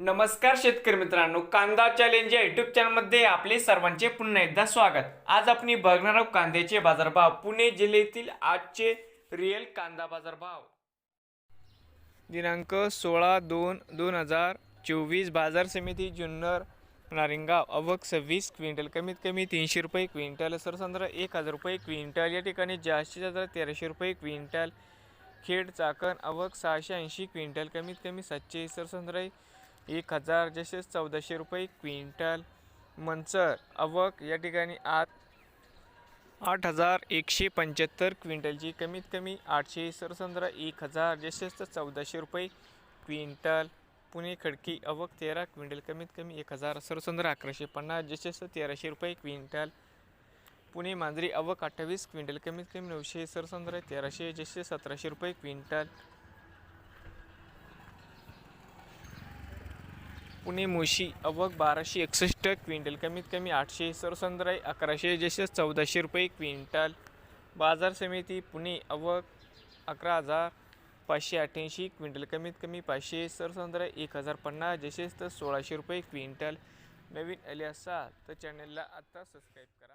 नमस्कार शेतकरी मित्रांनो कांदा चॅलेंज या युट्यूब चॅनलमध्ये आपले सर्वांचे पुन्हा एकदा स्वागत. आज आपण बघणार आहोत कांद्याचे बाजारभाव. पुणे जिल्ह्यातील आजचे रिअल कांदा बाजारभाव. दिनांक सोळा दोन दोन हजार चोवीस बाजार समिती जुन्नर नारिंगाव अवक सव्वीस क्विंटल कमीत कमी तीनशे रुपये क्विंटल सरसंद्र एक हजार रुपये क्विंटल या ठिकाणी जास्तीत जास्त तेराशे रुपये क्विंटल खेड चाकण अवक सहाशे ऐंशी क्विंटल कमीत कमी सातशे सरसंद्र एक हजार जसे चौदाशे रुपये क्विंटल. मंचर अवक या ठिकाणी आठ आठ हजार एकशे पंच्याहत्तर क्विंटलची. कमीत कमी आठशे सरसंद्र एक हजार जसेच चौदाशे रुपये क्विंटल. पुणे खडकी अवक तेरा क्विंटल कमीत कमी एक हजार सरसंद्र अकराशे पन्नास जसेच तेराशे रुपये क्विंटल. पुणे मांजरी अवक अठ्ठावीस क्विंटल कमीत कमी नऊशे सरसंद्र तेराशे जसे सतराशे रुपये क्विंटल. पुणे मुशी अवक बाराशे एकसष्ट क्विंटल कमीत कमी आठशे सरसंद्राई अकराशे जसे चौदाशे रुपये क्विंटल. बाजार समिती पुणे अवक अकरा हजार पाचशे अठ्ठ्याऐंशी क्विंटल कमीत कमी पाचशे सरसंद्राई एक हजार पन्नास जसेच तर सोळाशे रुपये क्विंटल. नवीन आले असाल तर चॅनलला आत्ता सबस्क्राईब करा.